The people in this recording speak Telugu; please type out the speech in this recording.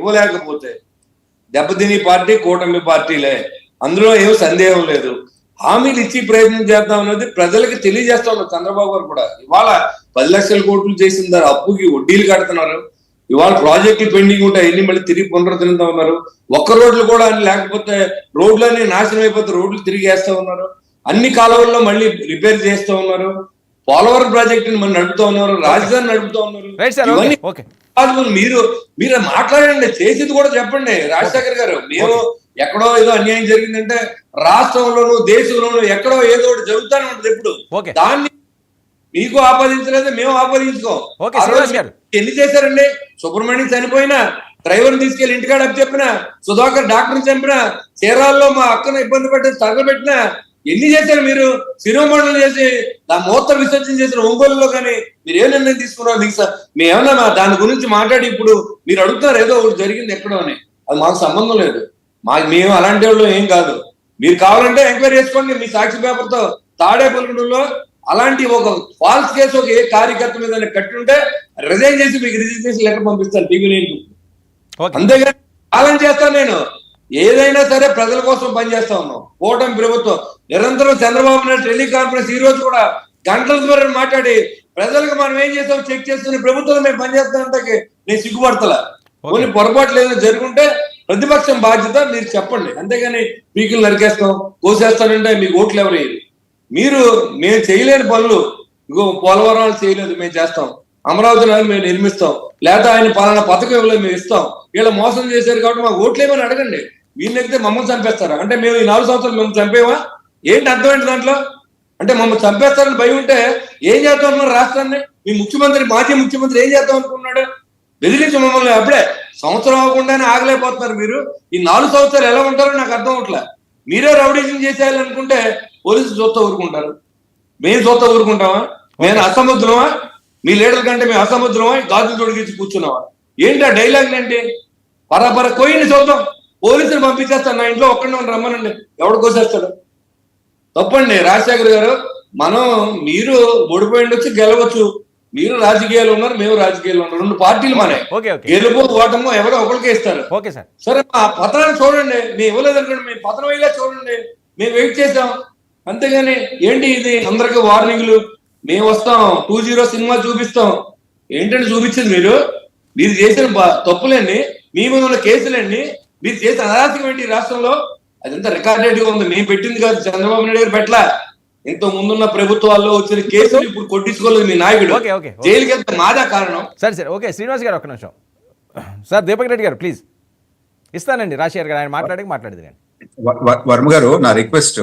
ఇవ్వలేకపోతే దెబ్బతిని పార్టీ కూటమి పార్టీలే. అందులో ఏం సందేహం లేదు. హామీలు ఇచ్చి ప్రయత్నం చేద్దాం అనేది ప్రజలకు తెలియజేస్తా ఉన్నారు చంద్రబాబు గారు కూడా. ఇవాళ పది లక్షల కోట్లు చేసిన దాని అప్పుకి వడ్డీలు కడుతున్నారు. ఇవాళ ప్రాజెక్టులు పెండింగ్ ఉంటాయి ఎన్ని మళ్ళీ తిరిగి పునరుద్ధరిస్తా ఉన్నారు. ఒక్క రోడ్లు కూడా లేకపోతే రోడ్లన్నీ నాశనం అయిపోతే రోడ్లు తిరిగి వేస్తా ఉన్నారు. అన్ని కాలువల్లో మళ్ళీ రిపేర్ చేస్తూ ఉన్నారు. పోలవరం ప్రాజెక్టుని మనం నడుపుతా ఉన్నారు రాజధాని నడుపుతా ఉన్నారు. మీరు మీరు మాట్లాడండి చేసేది కూడా చెప్పండి. రాజశేఖర్ గారు మేము ఎక్కడో ఏదో అన్యాయం జరిగిందంటే రాష్ట్రంలోను దేశంలోను ఎక్కడో ఏదో ఒకటి జరుగుతూనే ఉంటుంది ఎప్పుడు. దాన్ని మీకు ఆపాదించలేదు మేము ఆపాదించుకోం. ఎన్ని చేశారండి? సుబ్రహ్మణ్యం చనిపోయినా డ్రైవర్ తీసుకెళ్ళి ఇంటికాడ చెప్పిన సుధాకర్ డాక్టర్ చంపిన చీరాల్లో మా అక్కను ఇబ్బంది పెట్టి తగలబెట్టిన ఎన్ని చేశారు మీరు? శిరోమండలం చేసి ఆ మూత్ర విసర్జన చేసిన ఒంగోలులో కానీ మీరు ఏ నిర్ణయం తీసుకున్నారు? మీకు మేమేమన్నా దాని గురించి మాట్లాడి ఇప్పుడు మీరు అడుగుతారు ఏదో ఒకటి జరిగింది ఎక్కడో అని. అది మాకు సంబంధం లేదు. మా మేము అలాంటి వాళ్ళు ఏం కాదు. మీరు కావాలంటే ఎంక్వైరీ చేసుకోండి మీ సాక్షి పేపర్తో తాడేపల్లిగూడెంలో అలాంటి ఒక ఫాల్స్ కేసు ఒక ఏ కార్యకర్త మీద కట్టి ఉంటే రిజైన్ చేసి మీకు రిజిస్ట్రేషన్ లెటర్ పంపిస్తాను టీవీ నైన్ అంతేగాని పాలన చేస్తాను నేను. ఏదైనా సరే ప్రజల కోసం పనిచేస్తా ఉన్నాం. కూటమి ప్రభుత్వం నిరంతరం చంద్రబాబు నాయుడు టెలికాన్ఫరెన్స్ ఈ రోజు కూడా గంటల ద్వారా మాట్లాడి ప్రజలకు మనం ఏం చేస్తాం చెక్ చేస్తున్న ప్రభుత్వం మేము పనిచేస్తాం అంటే నేను సిగ్గుపడతలా. కొన్ని పొరపాట్లు ఏదైనా జరుగుంటే ప్రతిపక్షం బాధ్యత మీరు చెప్పండి. అంతేగాని పీకులు నరికేస్తాం కోసేస్తానంటే మీకు ఓట్లు ఎవరు. మీరు మేము చేయలేని పనులు ఇగో పోలవరం చేయలేదు మేము చేస్తాం. అమరావతి నగరం మేము నిర్మిస్తాం. లేదా ఆయన పలానా పథకం ఇవ్వలేదు మేము ఇస్తాం. వీళ్ళు మోసం చేశారు కాబట్టి మాకు ఓట్లు ఏమని అడగండి. వీళ్ళు ఎక్కితే మమ్మల్ని చంపేస్తారా? అంటే మేము ఈ నాలుగు సంవత్సరాలు మేము చంపేవా ఏంటి అర్థం ఏంటి దాంట్లో? అంటే మమ్మల్ని చంపేస్తారని భయం ఉంటే ఏం చేద్దాం అనుకున్నారు రాష్ట్రాన్ని? మీ ముఖ్యమంత్రి మాజీ ముఖ్యమంత్రి ఏం చేద్దాం అనుకున్నాడు బెదిరించి మమ్మల్ని అప్పుడే సంవత్సరం అవ్వకుండానే ఆగలేకపోతున్నారు మీరు. ఈ నాలుగు సంవత్సరాలు ఎలా ఉంటారో నాకు అర్థం అవట్లే. మీరే రౌడీజం చేసేయాలనుకుంటే పోలీసులు చూస్తా ఊరుకుంటారు. మేము చూస్తా ఊరుకుంటామా? నేను అసముద్రమా మీ లీడర్ కంటే మేము అసముద్రమా గాజులు తొడిగించి కూర్చున్నావా ఏంటి ఆ డైలాగ్ ఏంటి? పరపర కోయిని చూద్దాం పోలీసులు పంపించేస్తాను. నా ఇంట్లో ఒక్కడే ఉండి రమ్మనండి. ఎవడు కోసేస్తాడు? తప్పండి. రాజశేఖర్ గారు మనం మీరు ఓడిపోయి ఉండొచ్చు గెలవచ్చు. మీరు రాజకీయాలు ఉన్నారు మేము రాజకీయాలు ఉన్నారు రెండు పార్టీలు మనే గెలుపు ఓటము ఎవరో ఒకరికే ఇస్తారు. సార్. మా పత్రాన్ని చూడండి. మేము ఇవ్వలేదనుకోండి మేము పత్రం అయ్యేలా చూడండి. మేము వెయిట్ చేసాం అంతేగాని ఏంటి ఇది? అందరికి వార్నింగ్లు. మేము వస్తాం. టూ జీరో సినిమా చూపిస్తాం. ఏంటంటే చూపించింది మీరు? మీరు చేసిన తప్పులండి. మీ మీద ఉన్న కేసులండి. మీరు చేసిన అరాచకం ఏంటి రాష్ట్రంలో? అదంతా రికార్డెడ్గా ఉంది. మేము పెట్టింది కాదు. చంద్రబాబు నాయుడు గారు పెట్టలా. ఇంత ముందున్న ప్రభుత్వాల్లో వచ్చిన కేసులు ఇప్పుడు కొట్టించుకోలేదు మీ నాయకుడు. Okay, okay, okay. జైలుకి వెళ్తే మాదా కారణం. సరే సరే. ఓకే శ్రీనివాస్ గారు ఒక్క నిమిషం. సార్ దీపక్ రెడ్డి గారు ప్లీజ్. ఇస్తానండి. రాజశేఖర్ గారు ఆయన మాట్లాడి మాట్లాడేది వర్మ గారు నా రిక్వెస్ట్